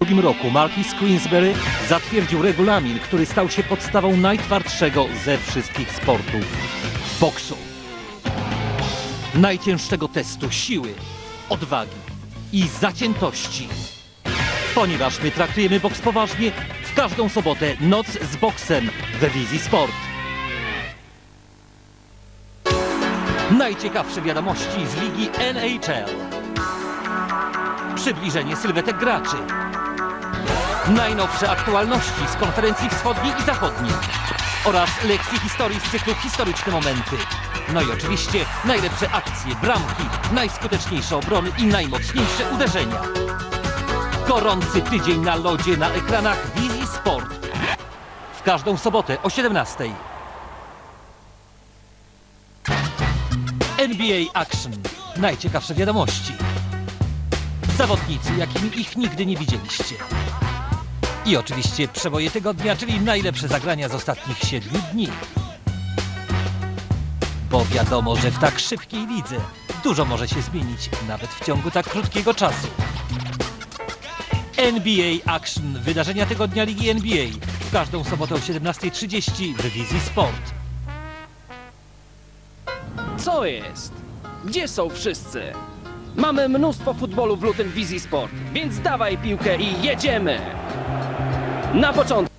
drugim roku Marquis Queensberry zatwierdził regulamin, który stał się podstawą najtwardszego ze wszystkich sportów boksu. Najcięższego testu siły, odwagi i zaciętości. Ponieważ my traktujemy boks poważnie, w każdą sobotę noc z boksem we Wizji Sport. Najciekawsze wiadomości z ligi NHL. Przybliżenie sylwetek graczy. Najnowsze aktualności z konferencji wschodniej i zachodniej. Oraz lekcje historii z cyklu Historyczne Momenty. No i oczywiście najlepsze akcje, bramki, najskuteczniejsze obrony i najmocniejsze uderzenia. Gorący tydzień na lodzie na ekranach Wizji Sport. W każdą sobotę o 17. NBA Action. Najciekawsze wiadomości. Zawodnicy, jakimi ich nigdy nie widzieliście. I oczywiście przeboje tygodnia, czyli najlepsze zagrania z ostatnich siedmiu dni. Bo wiadomo, że w tak szybkiej lidze dużo może się zmienić, nawet w ciągu tak krótkiego czasu. NBA Action. Wydarzenia tygodnia Ligi NBA. W każdą sobotę o 17.30 w Wizji Sport. Co jest? Gdzie są wszyscy? Mamy mnóstwo futbolu w lutym Wizji Sport, więc dawaj piłkę i jedziemy! Na początek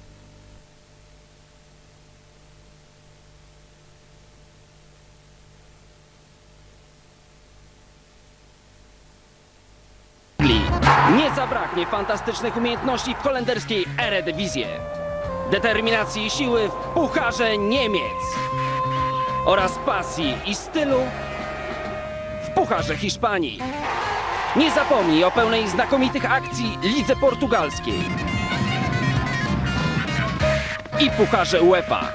nie zabraknie fantastycznych umiejętności w holenderskiej Eredivisie. Determinacji i siły w Pucharze Niemiec oraz pasji i stylu w Pucharze Hiszpanii. Nie zapomnij o pełnej znakomitych akcji Lidze Portugalskiej i Pucharze UEFA.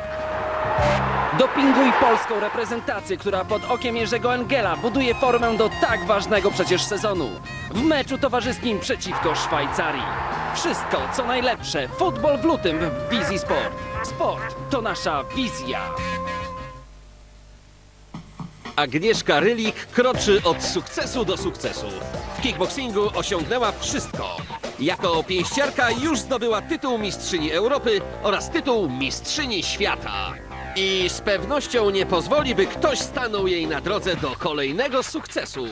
Dopinguj polską reprezentację, która pod okiem Jerzego Engela buduje formę do tak ważnego przecież sezonu. W meczu towarzyskim przeciwko Szwajcarii. Wszystko, co najlepsze, futbol w lutym w Wizji Sport. Sport to nasza wizja. Agnieszka Rylik kroczy od sukcesu do sukcesu. W kickboxingu osiągnęła wszystko. Jako pięściarka już zdobyła tytuł mistrzyni Europy oraz tytuł mistrzyni świata. I z pewnością nie pozwoli, by ktoś stanął jej na drodze do kolejnego sukcesu.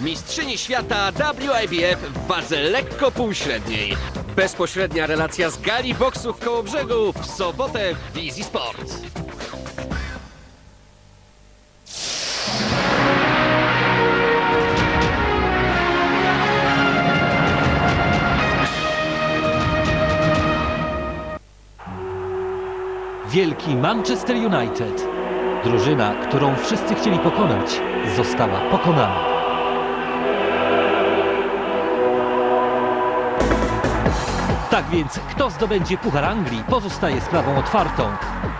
Mistrzyni świata WIBF w wadze lekko półśredniej. Bezpośrednia relacja z gali boksu w Kołobrzegu w sobotę w Wizji Sport. Wielki Manchester United. Drużyna, którą wszyscy chcieli pokonać, została pokonana. Tak więc, kto zdobędzie Puchar Anglii, pozostaje sprawą otwartą.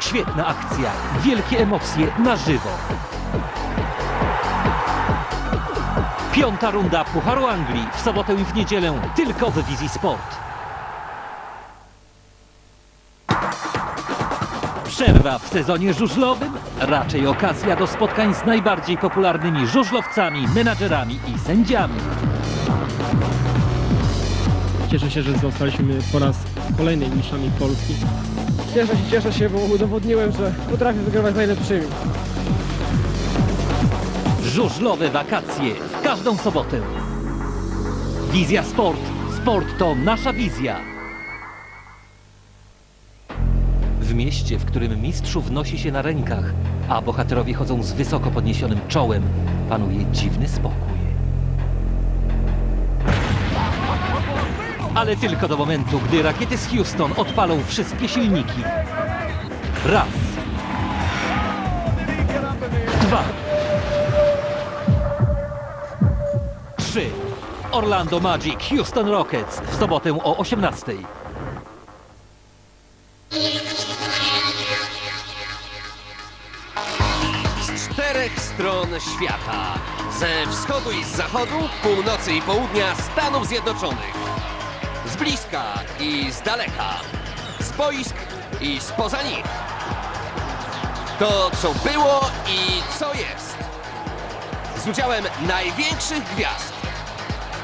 Świetna akcja, wielkie emocje na żywo. Piąta runda Pucharu Anglii w sobotę i w niedzielę tylko w Wizji Sport. Przerwa w sezonie żużlowym? Raczej okazja do spotkań z najbardziej popularnymi żużlowcami, menadżerami i sędziami. Cieszę się, że zostaliśmy po raz kolejny mistrzami Polski. Cieszę się, cieszę się, bo udowodniłem, że potrafię wygrywać z najlepszymi. Żużlowe wakacje w każdą sobotę. Wizja Sport. Sport to nasza wizja. W mieście, w którym mistrzów nosi się na rękach, a bohaterowie chodzą z wysoko podniesionym czołem, panuje dziwny spokój. Ale tylko do momentu, gdy rakiety z Houston odpalą wszystkie silniki. Raz. Dwa. Trzy. Orlando Magic, Houston Rockets w sobotę o 18. świata. Ze wschodu i z zachodu, północy i południa Stanów Zjednoczonych. Z bliska i z daleka. Z boisk i spoza nich. To, co było i co jest. Z udziałem największych gwiazd.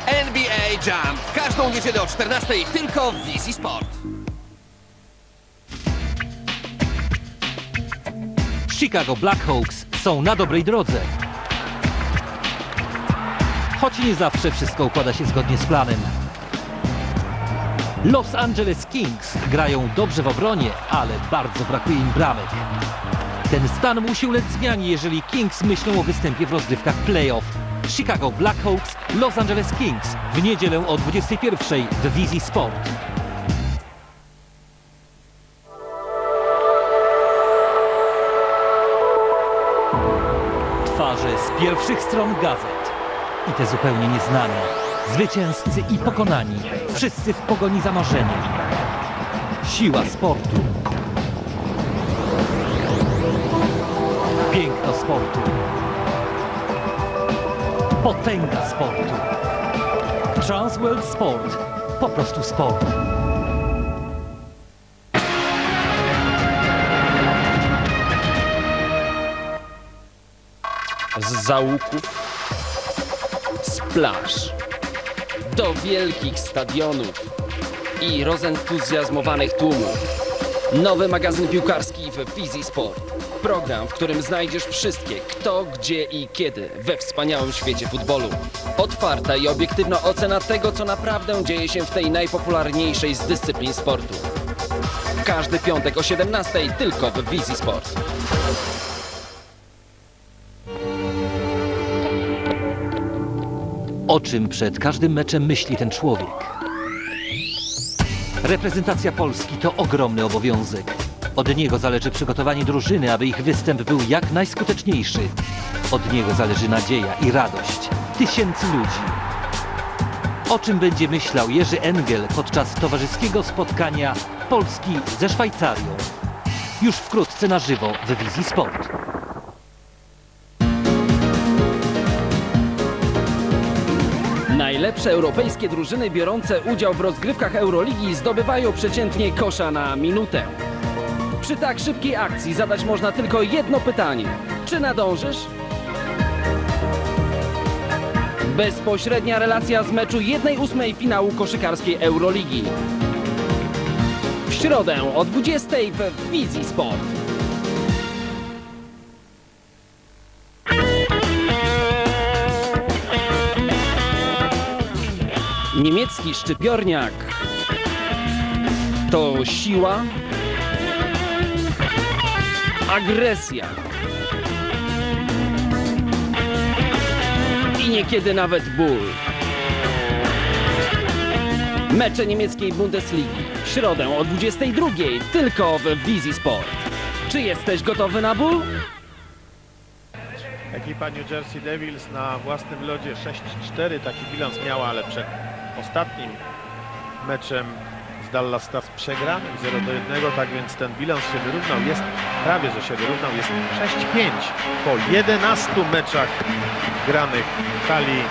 NBA Jump. Każdą niedzielę o 14 tylko w Wizji Sport. Chicago Blackhawks są na dobrej drodze. Choć nie zawsze wszystko układa się zgodnie z planem. Los Angeles Kings grają dobrze w obronie, ale bardzo brakuje im bramek. Ten stan musi ulec zmianie, jeżeli Kings myślą o występie w rozgrywkach playoff. Chicago Blackhawks, Los Angeles Kings w niedzielę o 21 w Wizji Sport. Twarze z pierwszych stron gazet i te zupełnie nieznane. Zwycięzcy i pokonani, wszyscy w pogoni za marzeniem. Siła sportu. Piękno sportu. Potęga sportu. Transworld Sport. Po prostu sport. Z załuków, plaż, do wielkich stadionów i rozentuzjazmowanych tłumów. Nowy magazyn piłkarski w Wizji Sport. Program, w którym znajdziesz wszystkie kto, gdzie i kiedy we wspaniałym świecie futbolu. Otwarta i obiektywna ocena tego, co naprawdę dzieje się w tej najpopularniejszej z dyscyplin sportu. Każdy piątek o 17 tylko w Wizji Sport. O czym przed każdym meczem myśli ten człowiek? Reprezentacja Polski to ogromny obowiązek. Od niego zależy przygotowanie drużyny, aby ich występ był jak najskuteczniejszy. Od niego zależy nadzieja i radość tysięcy ludzi. O czym będzie myślał Jerzy Engel podczas towarzyskiego spotkania Polski ze Szwajcarią? Już wkrótce na żywo w Wizji Sport. Najlepsze europejskie drużyny biorące udział w rozgrywkach Euroligi zdobywają przeciętnie kosza na minutę. Przy tak szybkiej akcji zadać można tylko jedno pytanie. Czy nadążysz? Bezpośrednia relacja z meczu 1-8 finału koszykarskiej Euroligi. W środę o 20 w Wizji Sport. Niemiecki szczypiorniak to siła, agresja i niekiedy nawet ból. Mecze niemieckiej Bundesligi w środę o 22 tylko w Wizji Sport. Czy jesteś gotowy na ból? Ekipa New Jersey Devils na własnym lodzie 6-4 taki bilans miała, ale przed ostatnim meczem z Dallas Stars przegranym 0 do 1, tak więc ten bilans się wyrównał, jest prawie, że się wyrównał, jest 6-5 po 11 meczach granych w hali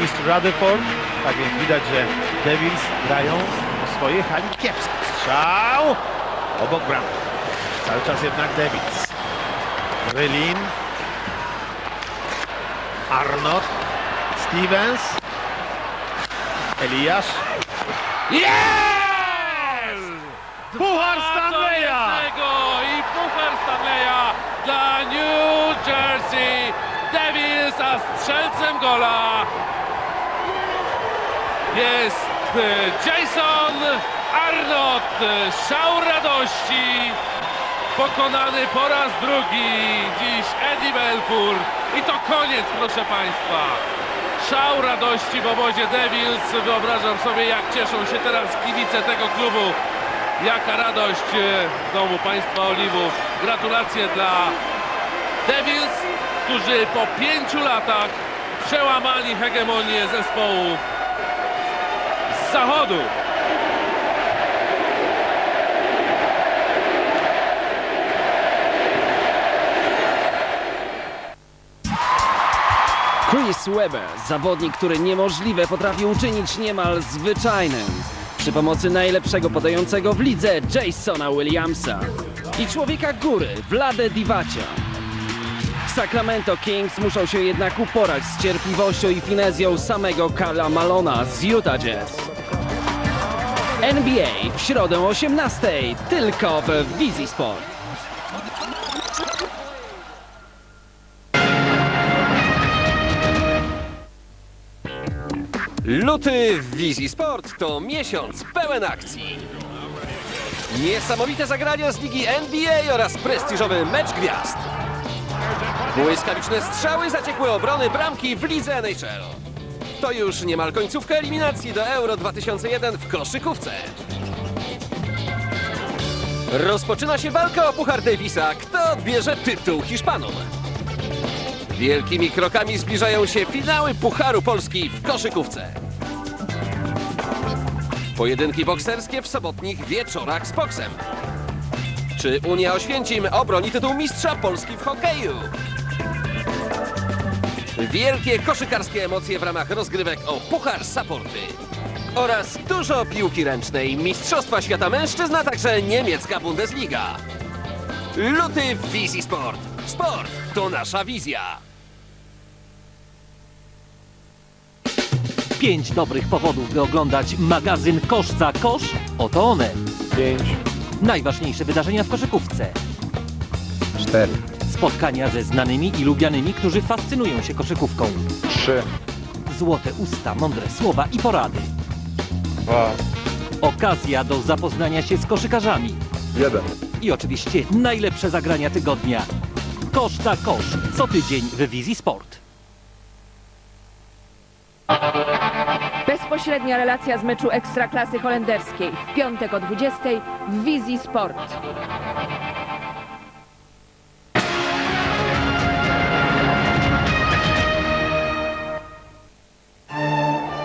East Rutherford, tak więc widać, że Devils grają w swojej hali kiepsko. Strzał obok bram. Cały czas jednak Devils. Rylin Arnott, Stevens, Eliasz. Puchar Stanleya! I puchar Stanleya dla New Jersey Devils, a strzelcem gola jest e, Jason Arnott. Szał radości. Pokonany po raz drugi dziś Eddie Belfour. I to koniec, proszę Państwa. Szał radości w obozie Devils. Wyobrażam sobie, jak cieszą się teraz kibice tego klubu. Jaka radość e, w domu państwa Oliwów. Gratulacje dla Devils, którzy po pięciu latach przełamali hegemonię zespołów z zachodu. Chris Webber, zawodnik, który niemożliwe potrafi uczynić niemal zwyczajnym. Przy pomocy najlepszego podającego w lidze Jasona Williamsa i człowieka góry Vlade Divacia. Sacramento Kings muszą się jednak uporać z cierpliwością i finezją samego Karla Malona z Utah Jazz. NBA w środę o 18 tylko w Wizji Sport. Luty w Wizji Sport to miesiąc pełen akcji. Niesamowite zagrania z ligi NBA oraz prestiżowy mecz gwiazd. Błyskawiczne strzały, zaciekłe obrony, bramki w lidze NHL. To już niemal końcówka eliminacji do Euro 2001 w koszykówce. Rozpoczyna się walka o Puchar Davisa. Kto odbierze tytuł Hiszpanom? Wielkimi krokami zbliżają się finały Pucharu Polski w koszykówce. Pojedynki bokserskie w sobotnich wieczorach z boksem. Czy Unia Oświęcim obroni tytuł mistrza Polski w hokeju? Wielkie koszykarskie emocje w ramach rozgrywek o Puchar Saporty. Oraz dużo piłki ręcznej, Mistrzostwa Świata Mężczyzn, także niemiecka Bundesliga. Luty w Wizji Sport. Sport to nasza wizja. Pięć dobrych powodów, by oglądać magazyn Kosz za Kosz. Oto one. 5, Najważniejsze wydarzenia w koszykówce. 4, Spotkania ze znanymi i lubianymi, którzy fascynują się koszykówką. 3, Złote usta, mądre słowa i porady. 2, Okazja do zapoznania się z koszykarzami. 1. I oczywiście najlepsze zagrania tygodnia. Kosz za kosz. Co tydzień w Wizji Sport. Bezpośrednia relacja z meczu Ekstraklasy holenderskiej w piątek o 20 w Wizji Sport.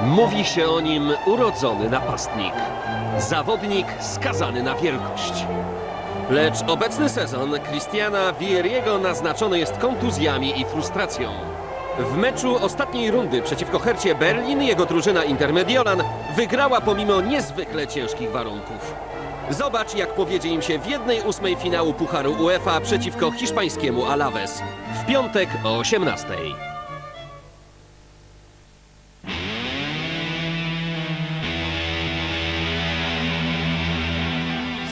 Mówi się o nim urodzony napastnik. Zawodnik skazany na wielkość. Lecz obecny sezon Cristiana Vieriego naznaczony jest kontuzjami i frustracją. W meczu ostatniej rundy przeciwko Hercie Berlin jego drużyna Intermediolan wygrała pomimo niezwykle ciężkich warunków. Zobacz, jak powiedzie im się w jednej ósmej finału Pucharu UEFA przeciwko hiszpańskiemu Alaves. W piątek o 18.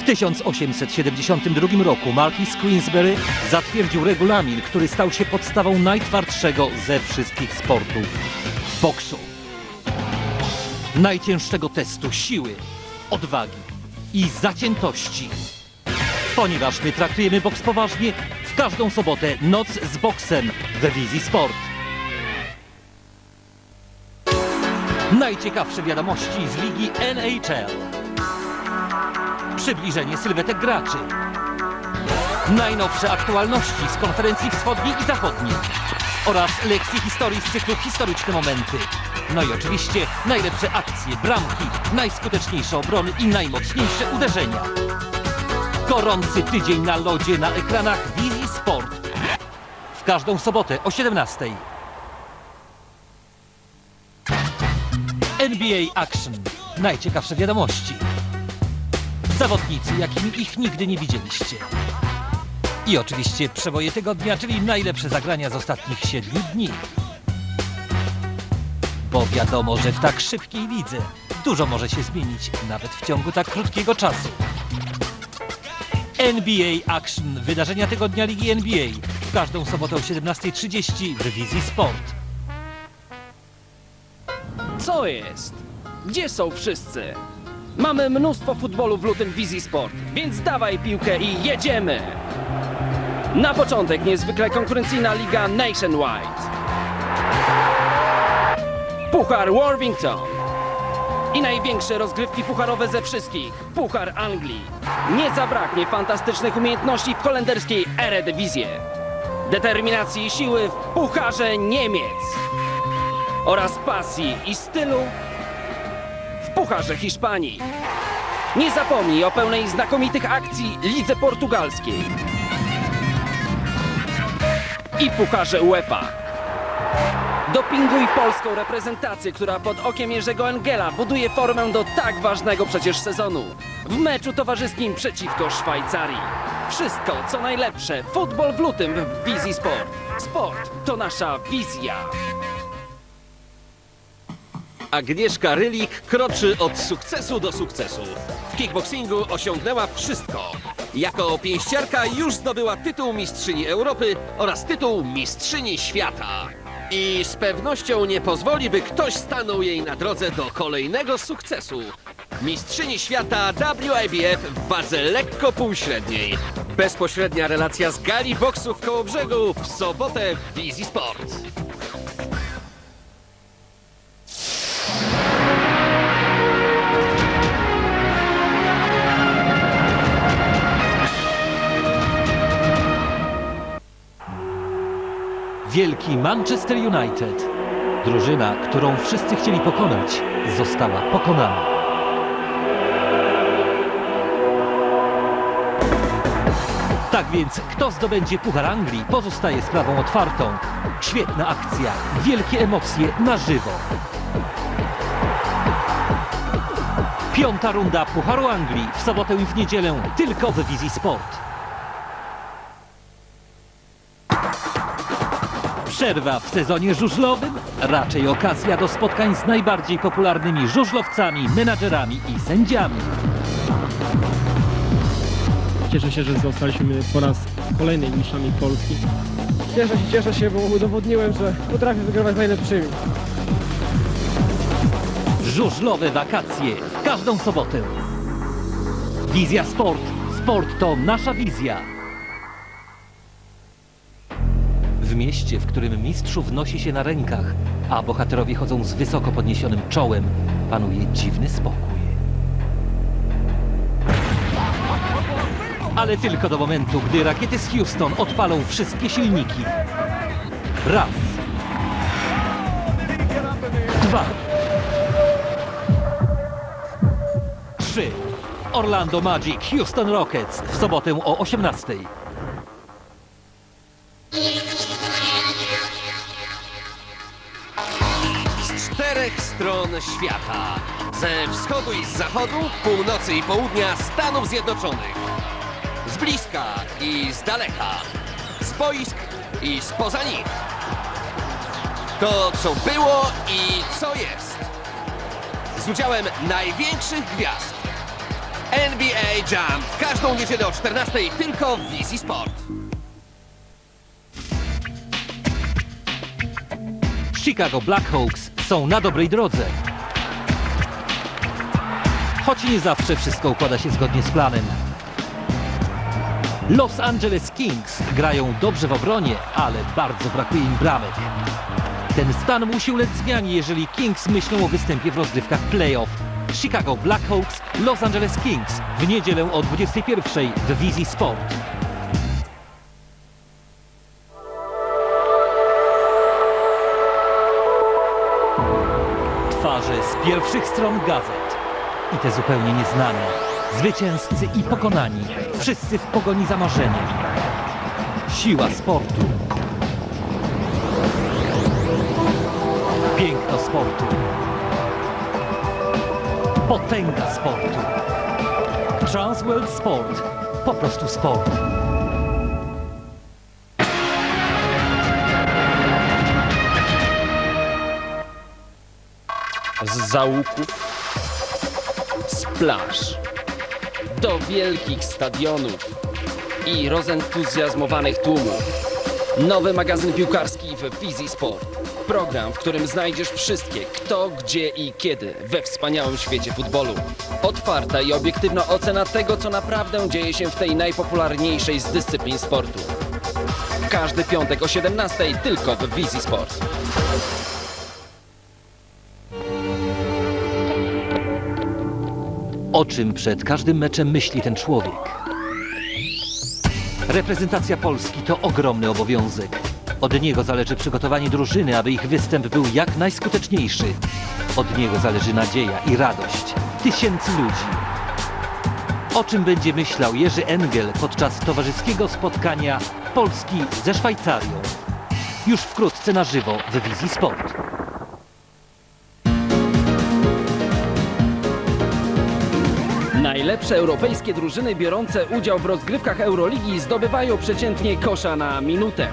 1872 roku Marquis Queensberry zatwierdził regulamin, który stał się podstawą najtwardszego ze wszystkich sportów boksu. Najcięższego testu siły, odwagi i zaciętości. Ponieważ my traktujemy boks poważnie, w każdą sobotę noc z boksem w Wizji Sport. Najciekawsze wiadomości z ligi NHL. Przybliżenie sylwetek graczy. Najnowsze aktualności z konferencji wschodniej i zachodniej. Oraz lekcje historii z cyklu Historyczne Momenty. No i oczywiście najlepsze akcje, bramki, najskuteczniejsze obrony i najmocniejsze uderzenia. Gorący tydzień na lodzie na ekranach Wizji Sport. W każdą sobotę o 17. NBA Action. Najciekawsze wiadomości. Zawodnicy, jakimi ich nigdy nie widzieliście. I oczywiście przeboje tygodnia, czyli najlepsze zagrania z ostatnich siedmiu dni. Bo wiadomo, że w tak szybkiej lidze dużo może się zmienić, nawet w ciągu tak krótkiego czasu. NBA Action, wydarzenia tygodnia Ligi NBA. W każdą sobotę o 17.30 w Wizji Sport. Co jest? Gdzie są wszyscy? Mamy mnóstwo futbolu w lutym Wizji Sport, więc dawaj piłkę i jedziemy! Na początek niezwykle konkurencyjna liga Nationwide. Puchar Worthington. I największe rozgrywki pucharowe ze wszystkich. Puchar Anglii. Nie zabraknie fantastycznych umiejętności w holenderskiej Eredivisie. Determinacji i siły w Pucharze Niemiec. Oraz pasji i stylu Pucharze Hiszpanii. Nie zapomnij o pełnej znakomitych akcji Lidze Portugalskiej i Pucharze UEFA. Dopinguj polską reprezentację, która pod okiem Jerzego Engela buduje formę do tak ważnego przecież sezonu. w meczu towarzyskim przeciwko Szwajcarii. Wszystko, co najlepsze, futbol w lutym w Wizji Sport. Sport to nasza wizja. Agnieszka Rylik kroczy od sukcesu do sukcesu. W kickboxingu osiągnęła wszystko. Jako pięściarka już zdobyła tytuł mistrzyni Europy oraz tytuł mistrzyni świata. I z pewnością nie pozwoli, by ktoś stanął jej na drodze do kolejnego sukcesu. Mistrzyni świata WIBF w wadze lekko półśredniej. Bezpośrednia relacja z gali boksu w Kołobrzegu w sobotę w Wizji Sport. Wielki Manchester United. Drużyna, którą wszyscy chcieli pokonać, została pokonana. Tak więc, kto zdobędzie Puchar Anglii, pozostaje sprawą otwartą. Świetna akcja, wielkie emocje na żywo. Piąta runda Pucharu Anglii w sobotę i w niedzielę tylko w Wizji Sport. Przerwa w sezonie żużlowym? Raczej okazja do spotkań z najbardziej popularnymi żużlowcami, menadżerami i sędziami. Cieszę się, że zostaliśmy po raz kolejny mistrzami Polski. Cieszę się, cieszę się, bo udowodniłem, że potrafię wygrywać z najlepszymi. Żużlowe wakacje w każdą sobotę. Wizja Sport. Sport to nasza wizja. Mieście, w którym mistrzów nosi się na rękach, a bohaterowie chodzą z wysoko podniesionym czołem, panuje dziwny spokój. Ale tylko do momentu, gdy rakiety z Houston odpalą wszystkie silniki. Raz. Dwa. Trzy. Orlando Magic, Houston Rockets w sobotę o 18. świata. Ze wschodu i z zachodu, północy i południa Stanów Zjednoczonych. Z bliska i z daleka. Z boisk i spoza nich. To, co było i co jest. Z udziałem największych gwiazd. NBA Jam w każdą niedzielę o 14 tylko w Wizji Sport. Chicago Blackhawks są na dobrej drodze. Choć nie zawsze wszystko układa się zgodnie z planem. Los Angeles Kings grają dobrze w obronie, ale bardzo brakuje im bramek. Ten stan musi ulec zmianie, jeżeli Kings myślą o występie w rozgrywkach playoff. Chicago Blackhawks, Los Angeles Kings w niedzielę o 21 w Wizji Sport. Twarze z pierwszych stron gazet. I te zupełnie nieznane. Zwycięzcy i pokonani. Wszyscy w pogoni za marzeniem. Siła sportu. Piękno sportu. Potęga sportu. Transworld Sport. Po prostu sport. z załuków, plaż, do wielkich stadionów i rozentuzjazmowanych tłumów. Nowy magazyn piłkarski w Wizji Sport. Program, w którym znajdziesz wszystkie kto, gdzie i kiedy we wspaniałym świecie futbolu. Otwarta i obiektywna ocena tego, co naprawdę dzieje się w tej najpopularniejszej z dyscyplin sportu. Każdy piątek o 17 tylko w Wizji Sport. O czym przed każdym meczem myśli ten człowiek? Reprezentacja Polski to ogromny obowiązek. Od niego zależy przygotowanie drużyny, aby ich występ był jak najskuteczniejszy. Od niego zależy nadzieja i radość tysięcy ludzi. O czym będzie myślał Jerzy Engel podczas towarzyskiego spotkania Polski ze Szwajcarią? Już wkrótce na żywo w Wizji Sport. Najlepsze europejskie drużyny biorące udział w rozgrywkach Euroligi zdobywają przeciętnie kosza na minutę.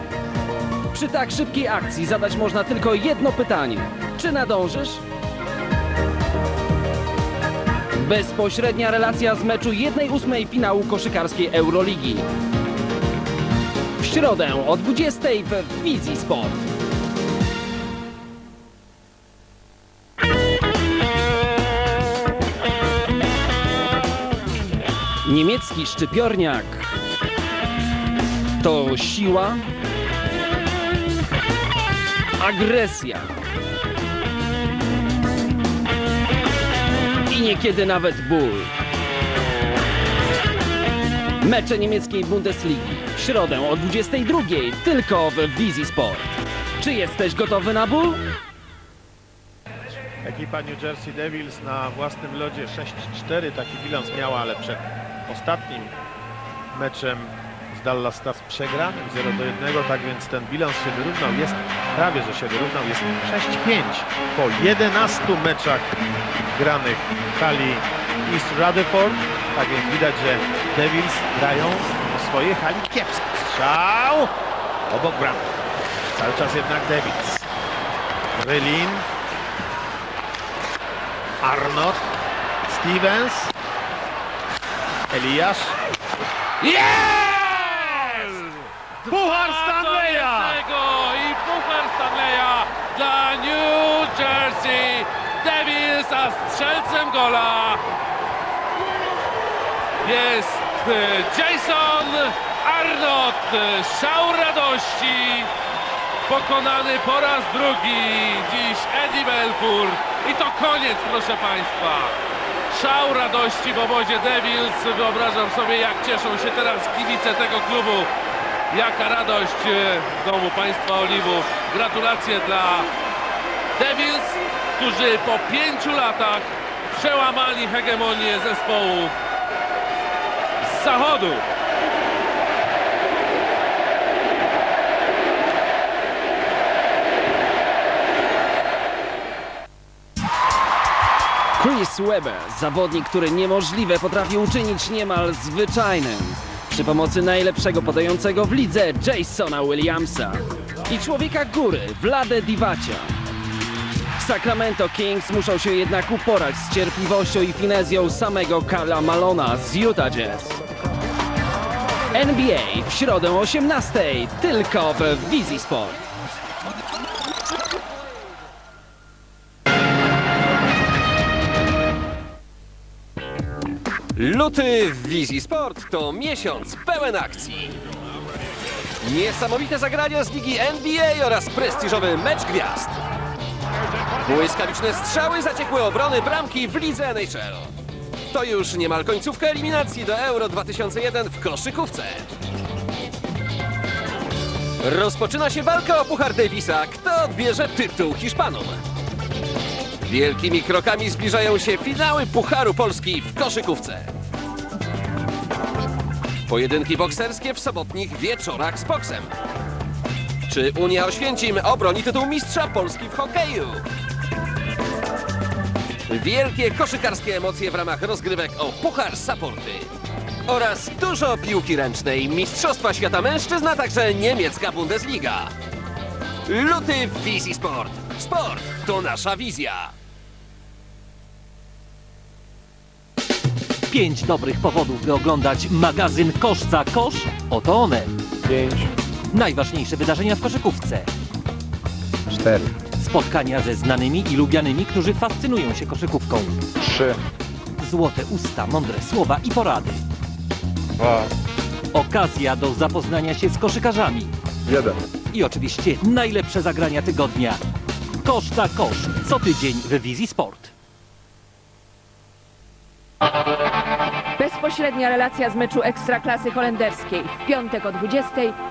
Przy tak szybkiej akcji zadać można tylko jedno pytanie. Czy nadążysz? Bezpośrednia relacja z meczu 1-8 finału koszykarskiej Euroligi. W środę o 20 w Wizji Sport. Niemiecki szczypiorniak to siła, agresja i niekiedy nawet ból. Mecze niemieckiej Bundesligi w środę o 22 tylko w Wizji Sport. Czy jesteś gotowy na ból? Ekipa New Jersey Devils na własnym lodzie 6-4 taki bilans miała, ale przed ostatnim meczem z Dallas Stars przegranym 0 do 1, tak więc ten bilans się wyrównał, jest prawie, że się wyrównał, jest 6-5 po 11 meczach granych w hali East Rutherford, tak więc widać, że Devils grają w swojej hali kiepsko. Strzał obok bram. Cały czas jednak Devils. Rylin Arnott, Stevens, Eliasz. Puchar Stanleya! I Puchar Stanleya dla New Jersey Devils, a strzelcem gola jest e, Jason Arnott. Szał radości. Pokonany po raz drugi dziś Eddie Belfour. I to koniec, proszę Państwa. Szał radości w obozie Devils. Wyobrażam sobie, jak cieszą się teraz kibice tego klubu. Jaka radość e, w domu Państwa Oliwów. Gratulacje dla Devils, którzy po pięciu latach przełamali hegemonię zespołów z zachodu. Chris Webber, zawodnik, który niemożliwe potrafi uczynić niemal zwyczajnym. Przy pomocy najlepszego podającego w lidze Jasona Williamsa i człowieka góry Vlade Divacia. Sacramento Kings muszą się jednak uporać z cierpliwością i finezją samego Karla Malona z Utah Jazz. NBA w środę o 18 tylko w Wizji Sport. Luty w Wizji Sport to miesiąc pełen akcji. Niesamowite zagrania z ligi NBA oraz prestiżowy mecz gwiazd. Błyskawiczne strzały, zaciekłe obrony, bramki w lidze NHL. To już niemal końcówka eliminacji do Euro 2001 w koszykówce. Rozpoczyna się walka o Puchar Davisa. Kto odbierze tytuł Hiszpanom? Wielkimi krokami zbliżają się finały Pucharu Polski w koszykówce. Pojedynki bokserskie w sobotnich wieczorach z boksem. Czy Unia Oświęcim obroni tytuł mistrza Polski w hokeju? Wielkie koszykarskie emocje w ramach rozgrywek o Puchar Saporty. Oraz dużo piłki ręcznej, Mistrzostwa Świata Mężczyzn, a także niemiecka Bundesliga. Luty w Wizji Sport. Sport to nasza wizja. Pięć dobrych powodów, by oglądać magazyn Kosz za Kosz. Oto one. 5, Najważniejsze wydarzenia w koszykówce. 4, Spotkania ze znanymi i lubianymi, którzy fascynują się koszykówką. 3, Złote usta, mądre słowa i porady. 2, Okazja do zapoznania się z koszykarzami. 1. I oczywiście najlepsze zagrania tygodnia. Kosz za kosz. Co tydzień w Wizji Sport. Bezpośrednia relacja z meczu Ekstraklasy holenderskiej w piątek o 20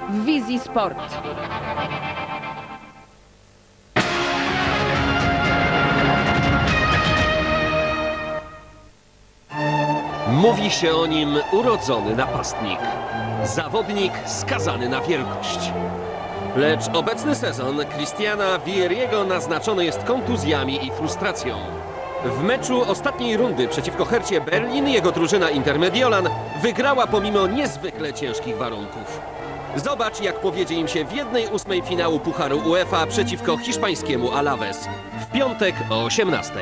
w Wizji Sport. Mówi się o nim urodzony napastnik. Zawodnik skazany na wielkość. Lecz obecny sezon Christiana Vieriego naznaczony jest kontuzjami i frustracją. W meczu ostatniej rundy przeciwko Hercie Berlin jego drużyna Intermediolan wygrała pomimo niezwykle ciężkich warunków. Zobacz, jak powiedzie im się w jednej ósmej finału Pucharu UEFA przeciwko hiszpańskiemu Alaves. W piątek o 18.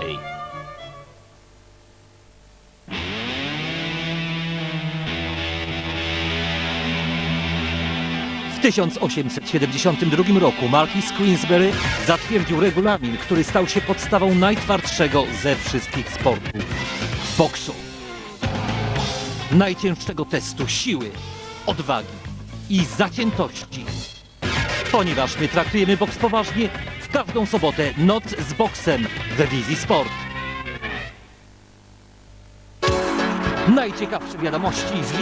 W 1872 roku Marquis Queensberry zatwierdził regulamin, który stał się podstawą najtwardszego ze wszystkich sportów boksu. Najcięższego testu siły, odwagi i zaciętości. Ponieważ my traktujemy boks poważnie, w każdą sobotę noc z boksem w wizji sport. Najciekawsze wiadomości z